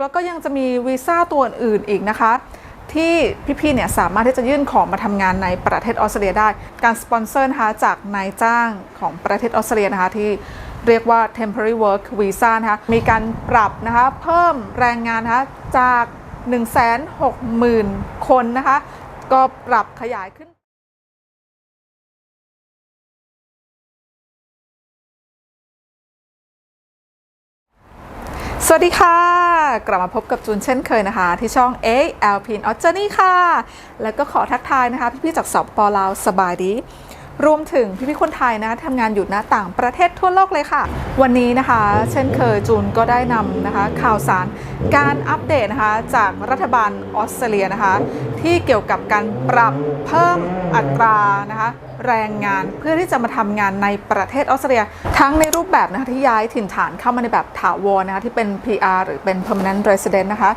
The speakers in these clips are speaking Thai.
แล้วก็ยังจะมีวีซ่าตัวอื่นอีกนะคะ ที่พี่ๆเนี่ยสามารถที่จะยื่นขอมาทำงานในประเทศออสเตรเลียได้ การสปอนเซอร์นะคะจากนายจ้างของประเทศออสเตรเลียนะคะที่เรียกว่า temporary work visa นะคะมีการปรับนะคะเพิ่มแรงงานนะคะจาก 160,000 คนนะคะ ก็ปรับขยายขึ้น สวัสดีค่ะ กลับมาพบกับจูนเช่นเคยนะคะ ที่ช่อง A l p n o j o u r n e y ค่ะ แล้วก็ขอทักทายนะคะ พี่ๆจากสปปลาวสบายดี รวมถึงพี่ๆคนไทยนะทำงานอยู่ณต่างประเทศทั่วโลกเลยค่ะ วันนี้นะคะ เช่นเคยจูนก็ได้นำนะคะ ข่าวสารการอัปเดตนะคะ จากรัฐบาลออสเตรเลียนะคะที่เกี่ยวกับการปรับเพิ่มอัตรานะคะแรงงานเพื่อที่จะมาทำงานในประเทศออสเตรเลีย ทั้งในรูปแบบนะคะที่ย้ายถิ่นฐานเข้ามาในแบบถาวรนะคะที่เป็น PR หรือเป็น permanent resident นะคะ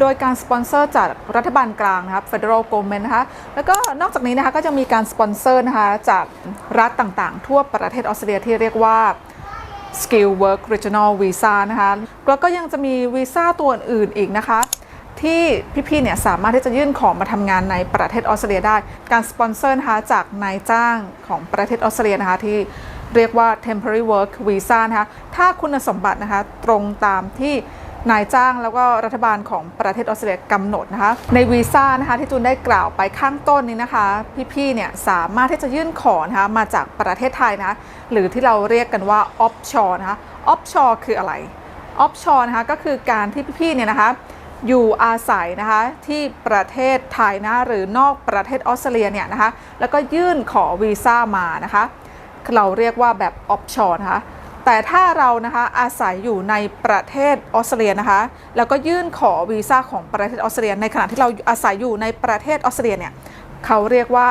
โดยการสปอนเซอร์จากรัฐบาลกลางนะคะ federal government นะคะแล้วก็นอกจากนี้นะคะก็จะมีการสปอนเซอร์นะคะจากรัฐต่างๆ ทั่วประเทศออสเตรเลียที่เรียกว่า Skill Work Regional Visa นะคะ แล้วก็ยังจะมีวีซ่าตัวอื่นๆอีกนะคะ ที่พี่ๆเนี่ยสามารถที่จะยื่นขอมาทำงานในประเทศออสเตรเลียได้ การสปอนเซอร์นะคะจากนายจ้างของประเทศออสเตรเลียนะคะที่เรียกว่า temporary work visa นะคะถ้าคุณสมบัตินะคะตรงตามที่นายจ้างแล้วก็รัฐบาลของประเทศออสเตรเลียกำหนดนะคะ ในวีซ่านะคะที่จูนได้กล่าวไปข้างต้นนี้นะคะ พี่ๆเนี่ยสามารถที่จะยื่นขอนะคะมาจากประเทศไทยนะคะหรือที่เราเรียกกันว่า offshore นะคะ offshore คืออะไร offshore นะคะก็คือการที่พี่ๆเนี่ยนะคะ อยู่อาศัยนะคะที่ประเทศไทยนะหรือนอกประเทศออสเตรเลียเนี่ยนะคะแล้วก็ยื่นขอวีซ่ามานะคะเราเรียกว่าแบบออฟชอร์นะคะแต่ถ้าเรานะคะอาศัยอยู่ในประเทศออสเตรเลียนะคะแล้วก็ยื่นขอวีซ่าของประเทศออสเตรเลียในขณะที่เราอาศัยอยู่ในประเทศออสเตรเลียเนี่ยเขาเรียกว่า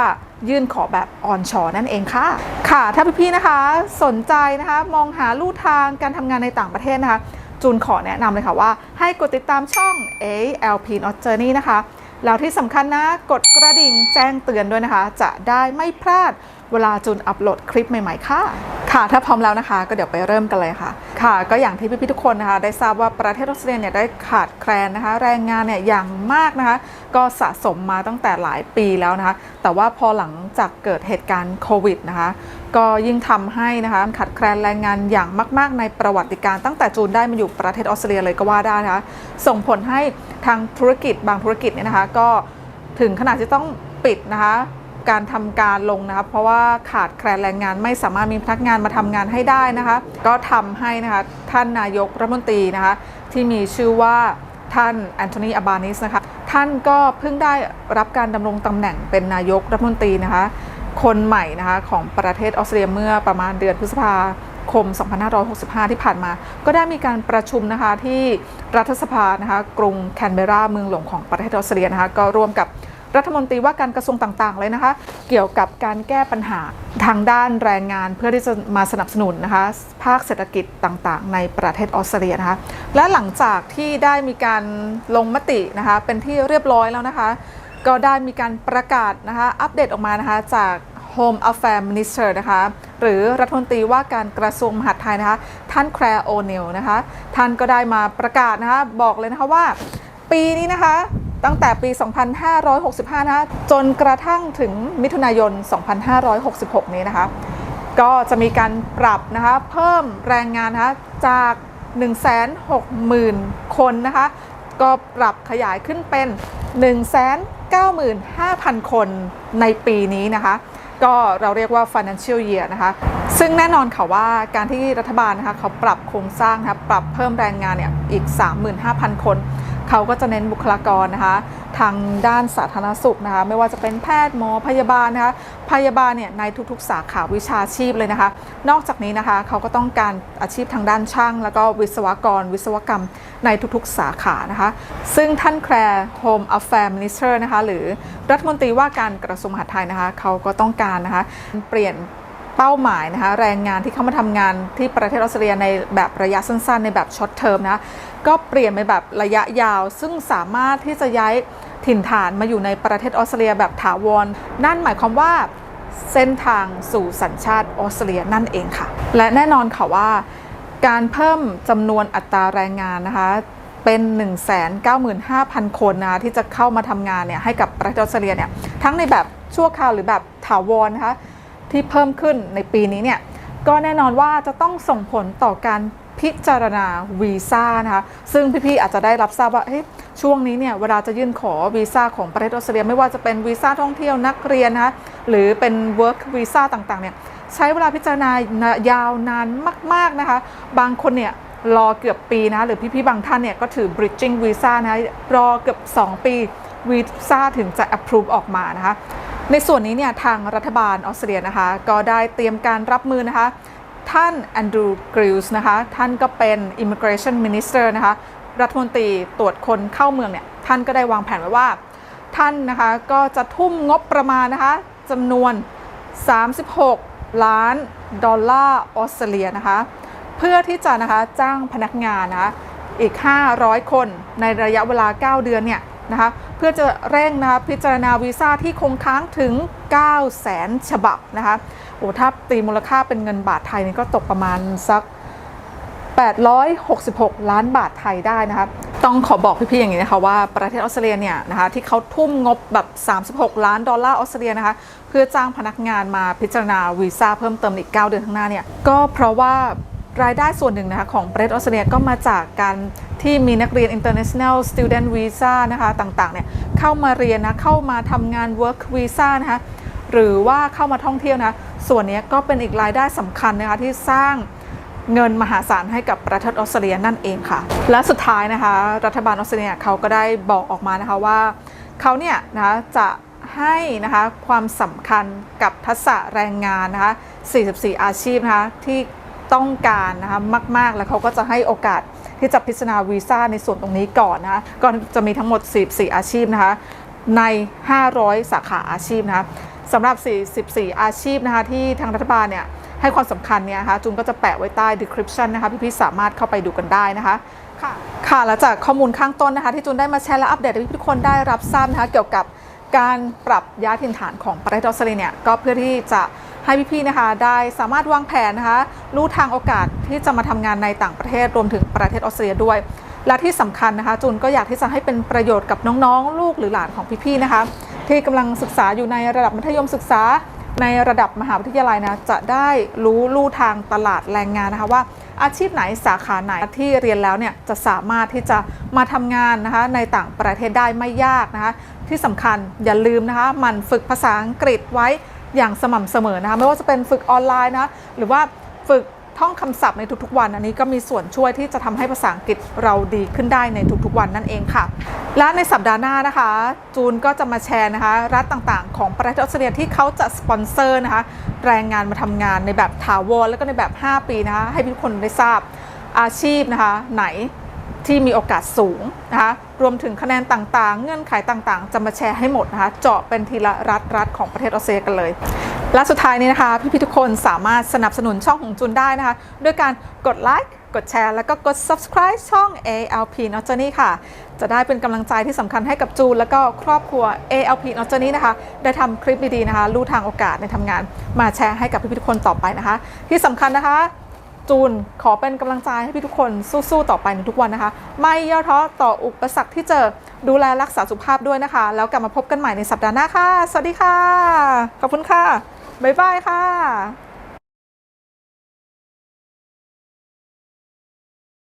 ยื่นขอแบบออนชอร์นั่นเองค่ะ ค่ะ ถ้าพี่ๆนะคะสนใจนะคะมองหาลู่ทางการทำงานในต่างประเทศนะคะ จูนขอแนะนำเลยค่ะว่า ให้กดติดตามช่อง ALP Not Journey นะคะ แล้วที่สำคัญนะ กดกระดิ่งแจ้งเตือนด้วยนะคะ จะได้ไม่พลาด เวลาจูนอัปโหลดคลิปใหม่ๆค่ะ ค่ะ ถ้าพร้อมแล้วนะคะ ก็เดี๋ยวไปเริ่มกันเลยค่ะ ค่ะ ก็อย่างที่พี่ๆทุกคนนะคะ ได้ทราบว่าประเทศออสเตรเลียเนี่ยได้ขาดแคลนนะคะ แรงงานเนี่ยอย่างมากนะคะ ก็สะสมมาตั้งแต่หลายปีแล้วนะคะ แต่ว่าพอหลังจากเกิดเหตุการณ์โควิดนะคะ ก็ยิ่งทำให้นะคะขาดแคลนแรงงานอย่างมาก ๆ ในประวัติการตั้งแต่จูนได้มาอยู่ประเทศออสเตรเลียเลยก็ว่าได้นะคะ ส่งผลให้ทางธุรกิจบางธุรกิจเนี่ยนะคะ ก็ถึงขนาดที่ต้องปิดนะคะ การทำการลงนะคะเพราะว่าขาดแคลนแรงงานไม่สามารถมีพนักงานมาทำงานให้ได้นะคะ ก็ทำให้นะคะท่านนายกรัฐมนตรีนะคะที่มีชื่อว่าท่านแอนโทนีอับานิสนะคะท่านก็เพิ่งได้รับการดำรงตำแหน่งเป็นนายกรัฐมนตรีนะคะ คนใหม่นะคะของประเทศออสเตรเลียเมื่อประมาณเดือนพฤษภาคม 2565 ที่ผ่านมา ก็ได้มีการประชุมนะคะที่รัฐสภานะคะกรุงแคนเบราเมืองหลวงของประเทศออสเตรเลียนะคะก็ร่วมกับ รัฐมนตรีว่าการกระทรวงต่างๆ เลยนะคะ เกี่ยวกับการแก้ปัญหาทางด้านแรงงานเพื่อที่จะมาสนับสนุนนะคะ ภาคเศรษฐกิจต่างๆ ในประเทศออสเตรเลียนะคะ และหลังจากที่ได้มีการลงมตินะคะ เป็นที่เรียบร้อยแล้วนะคะ ก็ได้มีการประกาศนะคะ อัปเดตออกมานะคะจาก Home Affairs Minister นะคะ หรือรัฐมนตรีว่าการกระทรวงมหาดไทยนะคะ ท่านแคลร์โอเนลนะคะ ท่านก็ได้มาประกาศนะคะ บอกเลยนะคะว่า ปีนี้นะคะ ตั้งแต่ปี 2565 นะจนกระทั่งถึงมิถุนายน 2566 นี้นะคะ ก็จะมีการปรับนะคะ เพิ่มแรงงานนะคะจาก 160,000 คนนะคะ ก็ปรับขยายขึ้นเป็น 195,000 คนในปีนี้นะคะ ก็เราเรียกว่า financial year นะคะ ซึ่งแน่นอนค่ะว่าการที่รัฐบาลนะคะเขาปรับโครงสร้างนะคะปรับเพิ่มแรงงานเนี่ยอีก 35,000 คน เขาก็จะเน้นบุคลากรนะคะทางด้านสาธารณสุขนะคะไม่ว่าจะเป็นแพทย์หมอพยาบาลนะคะพยาบาลเนี่ยในทุกๆ สาขาวิชาชีพเลยนะคะ นอกจากนี้นะคะเขาก็ต้องการอาชีพทางด้านช่าง แล้วก็วิศวกร วิศวกรรมในทุกๆ สาขานะคะ ซึ่งท่านแคร์ Home Affairs Minister นะคะหรือรัฐมนตรีว่าการกระทรวงมหาดไทยนะคะเขาก็ต้องการนะคะเปลี่ยน เป้าหมายนะคะแรงงานที่เข้ามาทำงานที่ประเทศออสเตรเลียในแบบระยะสั้น ๆ ในแบบช็อตเทอมนะก็เปลี่ยนไปแบบระยะยาว ซึ่งสามารถที่จะย้ายถิ่นฐานมาอยู่ในประเทศออสเตรเลียแบบถาวร นั่นหมายความว่าเส้นทางสู่สัญชาติออสเตรเลียนั่นเองค่ะ และแน่นอนค่ะว่า การเพิ่มจำนวนอัตราแรงงานนะคะเป็น 195,000 คนนะคะที่จะเข้ามาทำงานเนี่ยให้กับประเทศออสเตรเลียเนี่ยทั้งในแบบชั่วคราวหรือแบบถาวรนะคะ ที่เพิ่มขึ้นในปีนี้เนี่ยก็แน่นอนว่าจะต้องส่งผลต่อการพิจารณาวีซ่านะคะซึ่งพี่ๆอาจจะได้รับทราบว่าช่วงนี้เนี่ยเวลาจะยื่นขอวีซ่าของประเทศออสเตรเลีย ไม่ว่าจะเป็นวีซ่าท่องเที่ยวนักเรียนนะคะหรือเป็น work visa ต่างๆเนี่ยใช้เวลาพิจารณายาวนานมากๆนะคะบางคนเนี่ยรอเกือบปีนะหรือพี่ๆบางท่านเนี่ยก็ถือ bridging visa นะรอเกือบ 2 ปีวีซ่าถึงจะ approve ออกมานะคะ ในส่วนนี้เนี่ยทางรัฐบาลออสเตรเลียนะคะก็ได้เตรียมการรับมือนะคะท่านแอนดรูว์กริลส์นะคะท่านก็เป็น immigration minister นะคะรัฐมนตรีตรวจคนเข้าเมืองเนี่ยท่านก็ได้วางแผนไว้ว่า ท่านนะคะก็จะทุ่มงบประมาณนะคะจำนวน 36 ล้านดอลลาร์ออสเตรเลียนะคะเพื่อที่จะนะคะจ้างพนักงานนะคะอีก 500 คนในระยะเวลา 9 เดือนเนี่ย นะคะเพื่อจะเร่งนะคะพิจารณาวีซ่าที่คงค้างถึง 9 0 0 0 0 0ฉบับนะคะโอ้ถ้าตีมูลค่าเป็นเงินบาทไทยนี่ก็ตกประมาณสัก 866 ล้านบาทไทยได้นะคะต้องขอบอกพี่ๆอย่างนี้นะคะว่าประเทศออสเตรเลียเนี่ยนะคะที่เขาทุ่มงบแบบ 36 ล้านดอลลาร์ออสเตรเลียนะคะเพื่อจ้างพนักงานมาพิจารณาวีซ่าเพิ่มเติมอีก 9 เดือนข้างหน้าเนี่ยก็เพราะว่า รายได้ส่วนหนึ่งนะคะของประเทศออสเตรเลียก็มาจากการที่มีนักเรียน international student visa นะคะต่างๆเนี่ยเข้ามาเรียนนะเข้ามาทำงาน work visa นะคะหรือว่าเข้ามาท่องเที่ยวนะส่วนนี้ก็เป็นอีกรายได้สำคัญนะคะที่สร้างเงินมหาศาลให้กับประเทศออสเตรเลียนั่นเองค่ะ และสุดท้ายนะคะ รัฐบาลออสเตรเลียเขาก็ได้บอกออกมานะคะว่าเขาเนี่ยนะคะจะให้นะคะความสำคัญกับทักษะแรงงานนะคะ 44 อาชีพนะคะที่ ต้องการนะคะมาก ๆ แล้วเขาก็จะให้โอกาสที่จะพิจารณาวีซ่าในส่วนตรงนี้ก่อนนะคะก็จะมีทั้งหมด 44 อาชีพนะคะใน 500 สาขาอาชีพนะคะสำหรับ 44 อาชีพนะคะที่ทางรัฐบาลเนี่ยให้ความสำคัญเนี่ยนะคะจูนก็จะแปะไว้ใต้ description นะคะพี่ๆสามารถเข้าไปดูกันได้นะคะค่ะค่ะแล้วจากข้อมูลข้างต้นนะคะที่จูนได้มาแชร์และอัปเดตให้ทุกคนได้รับทราบนะคะเกี่ยวกับการปรับย้ายถิ่นฐานของประเทศออสเตรเลียเนี่ยก็เพื่อที่จะ ให้พี่ๆนะคะได้สามารถวางแผนนะคะรู้ทางโอกาสที่จะมาทำงานในต่างประเทศรวมถึงประเทศออสเตรเลียด้วย และที่สำคัญนะคะจูนก็อยากที่จะให้เป็นประโยชน์กับน้องๆ ลูกหรือหลานของพี่ๆนะคะที่กำลังศึกษาอยู่ในระดับมัธยมศึกษาในระดับมหาวิทยาลัยนะจะได้รู้ลู่ทางตลาดแรงงานนะคะว่า อาชีพไหนสาขาไหนที่เรียนแล้วเนี่ยจะสามารถที่จะมาทำงานนะคะในต่างประเทศได้ไม่ยากนะคะที่สำคัญอย่าลืมนะคะมันฝึกภาษาอังกฤษไว้ อย่างสม่ำเสมอนะคะไม่ว่าจะเป็นฝึกออนไลน์นะหรือว่าฝึกท่องคำศัพท์ในทุกๆวัน อันนี้ก็มีส่วนช่วยที่จะทำให้ภาษาอังกฤษเราดีขึ้นได้ในทุกๆวันนั่นเองค่ะ และในสัปดาห์หน้านะคะ จูนก็จะมาแชร์นะคะรัฐต่างๆ ของประเทศออสเตรเลียที่เขาจะสปอนเซอร์นะคะแรงงานมาทำงานในแบบถาวรแล้วก็ในแบบ 5 ปีนะคะให้ทุกคนได้ทราบอาชีพนะคะไหน ที่มีโอกาสสูงนะคะรวมถึงคะแนนต่างๆ เงื่อนไขต่างๆ จะมาแชร์ให้หมดนะคะเจาะเป็นทีละรัฐรัฐของประเทศออสเตรเลียกันเลยและสุดท้ายนี้นะคะพี่ๆทุกคนสามารถสนับสนุนช่องของจูนได้นะคะด้วยการกดไลค์กดแชร์ แล้วก็กด subscribe ช่อง ALP n o t j o r n y ค่ะ จะได้เป็นกำลังใจที่สำคัญให้กับจูน แล้วก็ครอบครัว ALP n o t j o r n y นะคะ ได้ทำคลิปดีๆนะคะ รู้ทางโอกาสในทำงาน มาแชร์ให้กับพี่ๆทุกคนต่อไปนะคะ ที่สำคัญนะคะ จูน ขอเป็นกำลังใจให้พี่ทุกคนสู้ๆต่อไปในทุกวันนะคะ ไม่ย่อท้อต่ออุปสรรคที่เจอดูแลรักษาสุขภาพด้วยนะคะ แล้วกลับมาพบกันใหม่ในสัปดาห์หน้าค่ะ สวัสดีค่ะ ขอบคุณค่ะ บ๊ายบายค่ะ